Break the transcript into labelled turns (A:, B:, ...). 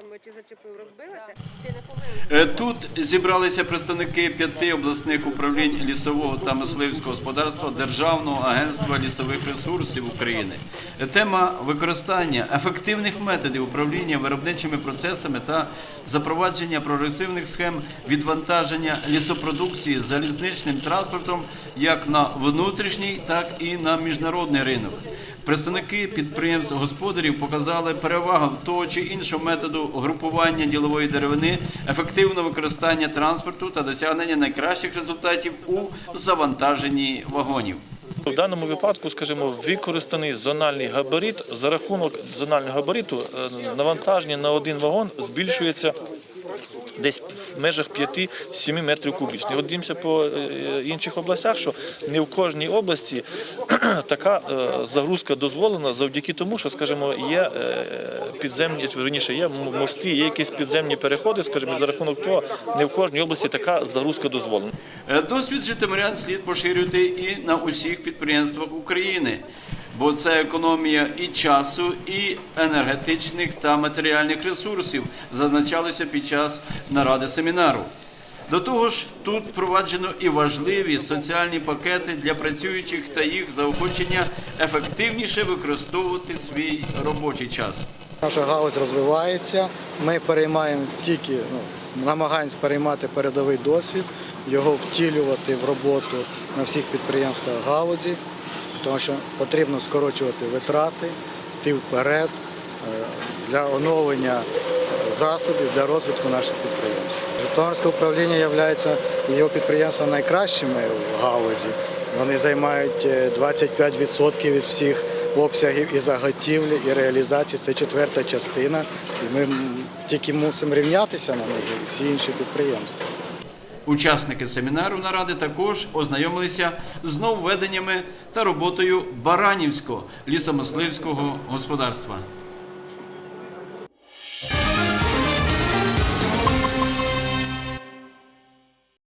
A: думаю, чи зачепив, розбилася. Ти не помилився.
B: Е, Тут зібралися представники п'яти обласних управлінь лісового та мисливського господарства Державного агентства лісових ресурсів України. Е, Тема використання ефективних методів управління виробничими процесами та запровадження прогресивних схем відвантаження лісопродукції залізничним транспортом як на внутрішній, так і на міжнародний ринок. Представники підприємств господарів показали перевагу того чи іншого методу групування ділової деревини, ефективне використання транспорту та досягнення найкращих результатів у завантаженні вагонів.
C: В даному випадку, скажімо, використаний зональний габарит. За рахунок зонального габариту е, навантаження на один вагон збільшується десь в межах 5-7 метрів кубічних. От дивимося по е, інших областях, що не в кожній області така е, загрузка дозволена завдяки тому, що, скажімо, є е, підземні, верніше, є мости, є якісь підземні переходи, скажімо, за рахунок того, не в кожній області така загрузка дозволена.
B: Е, Досвід житомирян слід поширювати і на усіх підприємствах України, бо це економія і часу, і енергетичних та матеріальних ресурсів, зазначалося під час наради семінару. До того ж, тут впроваджено і важливі соціальні пакети для працюючих та їх заохочення ефективніше використовувати свій робочий час.
D: Наша галузь розвивається. Ми переймаємо тільки ну, намагаємось переймати передовий досвід, його втілювати в роботу на всіх підприємствах галузі, тому що потрібно скорочувати витрати, йти вперед е, для оновлення засобів для розвитку наших підприємств. Житомирське управління є його підприємством найкращими в галузі. Вони займають е, 25% від всіх обсягів і заготівлі, і реалізації. Це четверта частина. І ми тільки мусимо рівнятися на них і всі інші підприємства.
B: Учасники семінару наради також ознайомилися з нововведеннями та роботою Баранівського лісомисливського господарства.